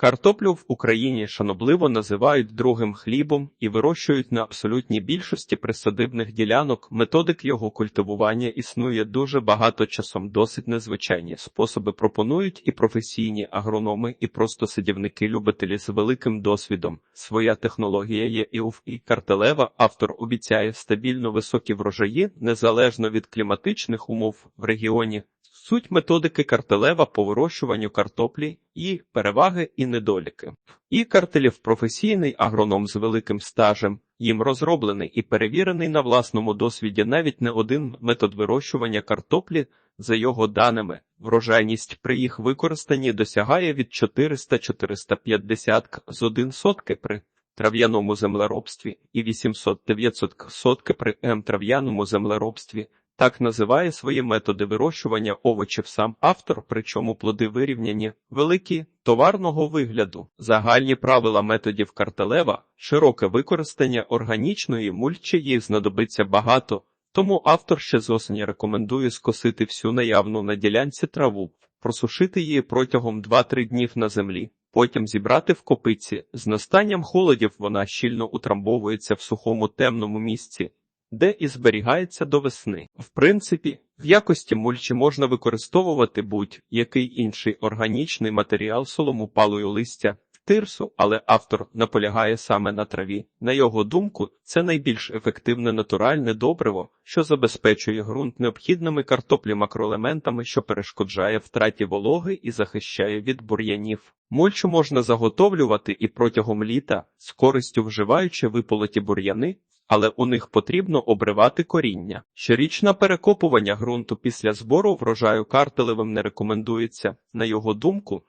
Картоплю в Україні шанобливо називають другим хлібом і вирощують на абсолютній більшості присадибних ділянок. Методик його культивування існує дуже багато часом. Досить незвичайні способи пропонують і професійні агрономи, і просто садівники-любителі з великим досвідом. Своя технологія є і у і картелева. Автор обіцяє стабільно високі врожаї незалежно від кліматичних умов в регіоні. Суть методики картелева по вирощуванню картоплі і переваги і недоліки. І картелів професійний агроном з великим стажем, їм розроблений і перевірений на власному досвіді навіть не один метод вирощування картоплі, за його даними, врожайність при їх використанні досягає від 400-450 к з 1 сотки при трав'яному землеробстві і 800-900 сотки при М-трав'яному землеробстві. Так називає свої методи вирощування овочів сам автор, причому плоди вирівняні, великі, товарного вигляду, загальні правила методів картелева, широке використання органічної мульчі їх знадобиться багато, тому автор ще з осені рекомендує скосити всю наявну на ділянці траву, просушити її протягом 2-3 днів на землі. Потім зібрати в копиці. З настанням холодів вона щільно утрамбовується в сухому темному місці, де і зберігається до весни. В принципі, в якості мульчі можна використовувати будь-який інший органічний матеріал солому палою листя, тирсу, але автор наполягає саме на траві. На його думку, це найбільш ефективне натуральне добриво, що забезпечує ґрунт необхідними картоплі макроелементами, що перешкоджає втраті вологи і захищає від бур'янів. Мульчу можна заготовлювати і протягом літа, з користю вживаючи виполоті бур'яни, але у них потрібно обривати коріння. Щорічне перекопування ґрунту після збору врожаю картелевим не рекомендується. На його думку,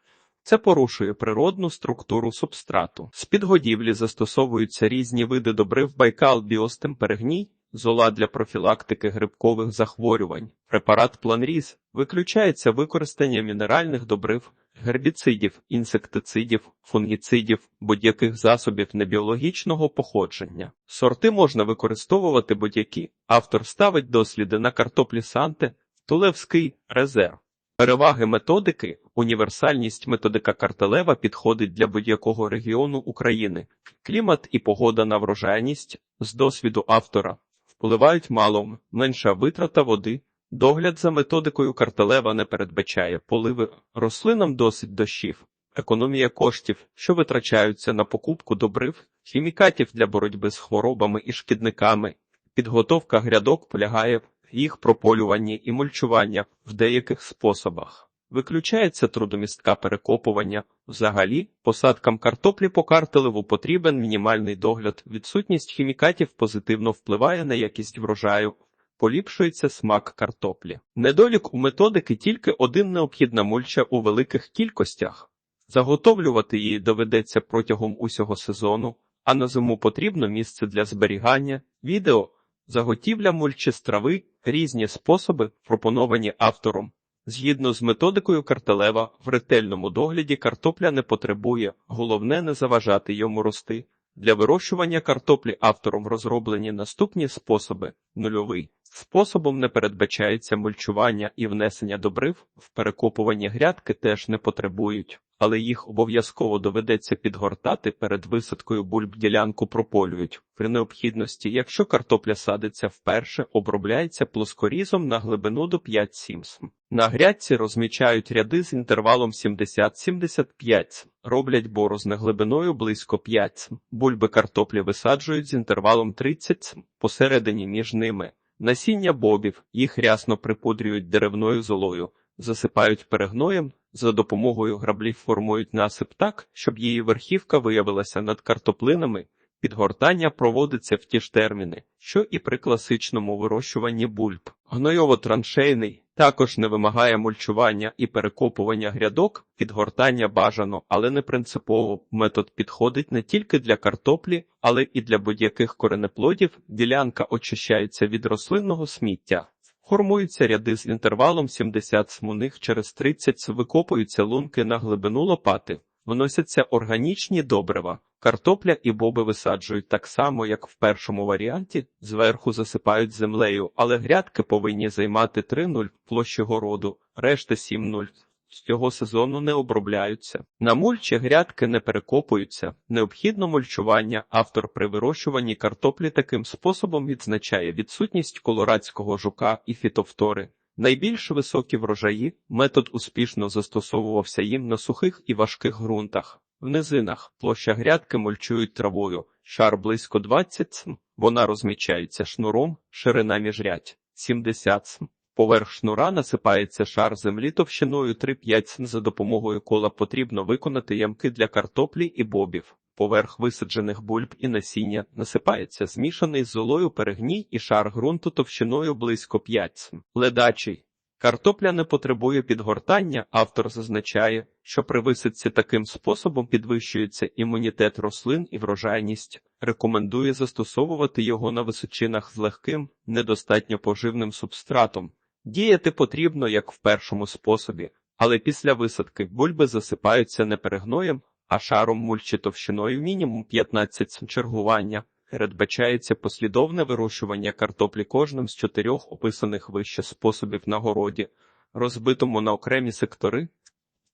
це порушує природну структуру субстрату. З підгодівлі застосовуються різні види добрив байкал, біостем, перегній, зола для профілактики грибкових захворювань. Препарат планріз виключається використання мінеральних добрив, гербіцидів, інсектицидів, фунгіцидів, будь-яких засобів небіологічного походження. Сорти можна використовувати будь-які. Автор ставить досліди на картоплі Санте, Тулевський резерв. Переваги методики, універсальність методика картелева підходить для будь-якого регіону України. Клімат і погода на врожайність з досвіду автора впливають мало, менша витрата води. Догляд за методикою картелева не передбачає поливи рослинам досить дощів, економія коштів, що витрачаються на покупку добрив, хімікатів для боротьби з хворобами і шкідниками. Підготовка грядок полягає в їх прополюванні і мульчування в деяких способах. Виключається трудомістка перекопування. Взагалі, посадкам картоплі по картелеву потрібен мінімальний догляд. Відсутність хімікатів позитивно впливає на якість врожаю. Поліпшується смак картоплі. Недолік у методики тільки один необхідна мульча у великих кількостях. Заготовлювати її доведеться протягом усього сезону, а на зиму потрібно місце для зберігання, відео, заготівля мульчі з трави, різні способи, пропоновані автором. Згідно з методикою картелева, в ретельному догляді картопля не потребує, головне не заважати йому рости. Для вирощування картоплі автором розроблені наступні способи: нульовий. Способом не передбачається мульчування і внесення добрив, в перекопувані грядки теж не потребують, але їх обов'язково доведеться підгортати перед висадкою бульб ділянку прополюють. При необхідності, якщо картопля садиться вперше, обробляється плоскорізом на глибину до 5-7 см. На грядці розмічають ряди з інтервалом 70-75 см. Роблять борозни глибиною близько 5 см. Бульби картоплі висаджують з інтервалом 30 см. Посередині між ними. Насіння бобів їх рясно припудрюють деревною золою, засипають перегноєм, за допомогою граблів формують насип так, щоб її верхівка виявилася над картоплинами. Підгортання проводиться в ті ж терміни, що і при класичному вирощуванні бульб. Гнойово-траншейний також не вимагає мульчування і перекопування грядок, підгортання бажано, але не принципово. Метод підходить не тільки для картоплі, але і для будь-яких коренеплодів. Ділянка очищається від рослинного сміття. Формуються ряди з інтервалом 70 см, у них через 30 см викопуються лунки на глибину лопати, вносяться органічні добрива. Картопля і боби висаджують так само, як в першому варіанті, зверху засипають землею, але грядки повинні займати 3-0 площі городу, решта 7-0. з цього сезону не обробляються. На мульчі грядки не перекопуються. Необхідно мульчування. Автор при вирощуванні картоплі таким способом відзначає відсутність колорадського жука і фітофтори. Найбільш високі врожаї метод успішно застосовувався їм на сухих і важких ґрунтах. В низинах площа грядки мульчують травою, шар близько 20 см, вона розмічається шнуром, ширина міжрядь 70 см. Поверх шнура насипається шар землі товщиною 3-5 см. За допомогою кола потрібно виконати ямки для картоплі і бобів. Поверх висаджених бульб і насіння насипається змішаний з золою перегній і шар ґрунту товщиною близько 5 см. Ледачий. Картопля не потребує підгортання. Автор зазначає, що при висадці таким способом підвищується імунітет рослин і врожайність. Рекомендує застосовувати його на височинах з легким, недостатньо поживним субстратом. Діяти потрібно, як в першому способі, але після висадки бульби засипаються не перегноєм, а шаром мульчі товщиною мінімум 15 чергування. Передбачається послідовне вирощування картоплі кожним з чотирьох описаних вище способів на городі, розбитому на окремі сектори,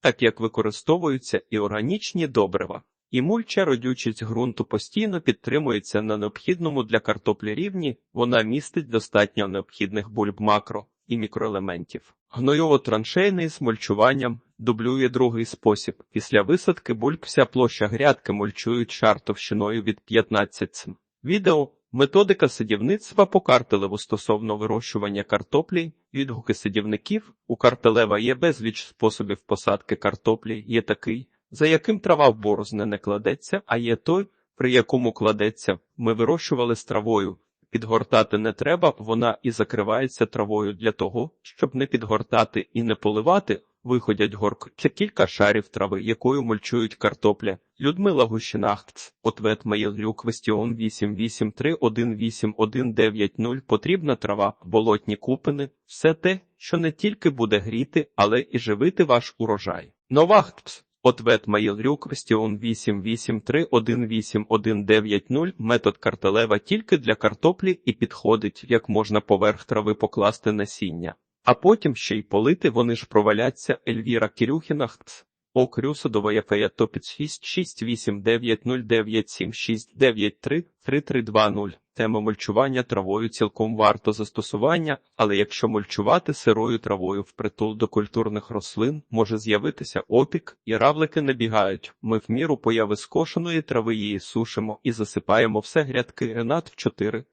так як використовуються і органічні добрива. І мульча родючість ґрунту постійно підтримується на необхідному для картоплі рівні, вона містить достатньо необхідних бульб макро і мікроелементів. Гнойово-траншейний з мульчуванням дублює другий спосіб. Після висадки бульб вся площа грядки мульчують шар товщиною від 15 см. Відео Методика садівництва по картелеву стосовно вирощування картоплі, відгуки садівників. У картелева є безліч способів посадки картоплі, є такий, за яким трава в борозне не кладеться, а є той, при якому кладеться. Ми вирощували з травою. Підгортати не треба, вона і закривається травою для того, щоб не підгортати і не поливати. Виходять горк це кілька шарів трави, якою мульчують картопля. Людмила Гущинахц, ответ Маєлю Квестіон 883181190 Потрібна трава, болотні купини, все те, що не тільки буде гріти, але і живити ваш урожай. Новахтс. Ответ Маєлрю Квестіон 883181190 Метод картелева тільки для картоплі і підходить, як можна поверх трави покласти насіння. А потім ще й полити вони ж проваляться Ельвіра Кирюхіна Хц. О Крюсодова Яфея Топіц 668909769333320. Тема мульчування травою цілком варто застосування, але якщо мульчувати сирою травою впритул до культурних рослин, може з'явитися опік, і равлики набігають. Ми в міру появи скошеної трави її сушимо і засипаємо все грядки Ренат в 4.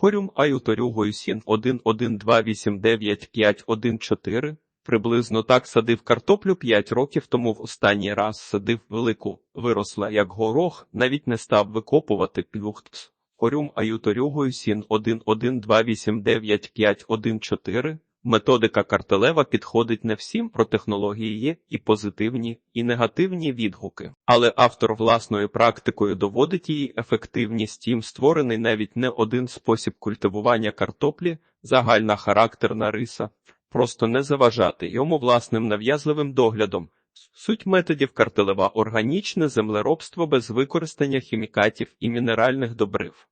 Форум Аюторюгою Сін 112289514 Приблизно так садив картоплю 5 років тому в останній раз садив велику, виросла як горох, навіть не став викопувати плюхтс. Форум Аюторюгою Сін 112289514 Методика картелева підходить не всім, про технології є і позитивні, і негативні відгуки. Але автор власною практикою доводить її ефективність. Їм створений навіть не один спосіб культивування картоплі, загальна характерна риса, просто не заважати йому власним нав'язливим доглядом. Суть методів картелева органічне землеробство без використання хімікатів і мінеральних добрив.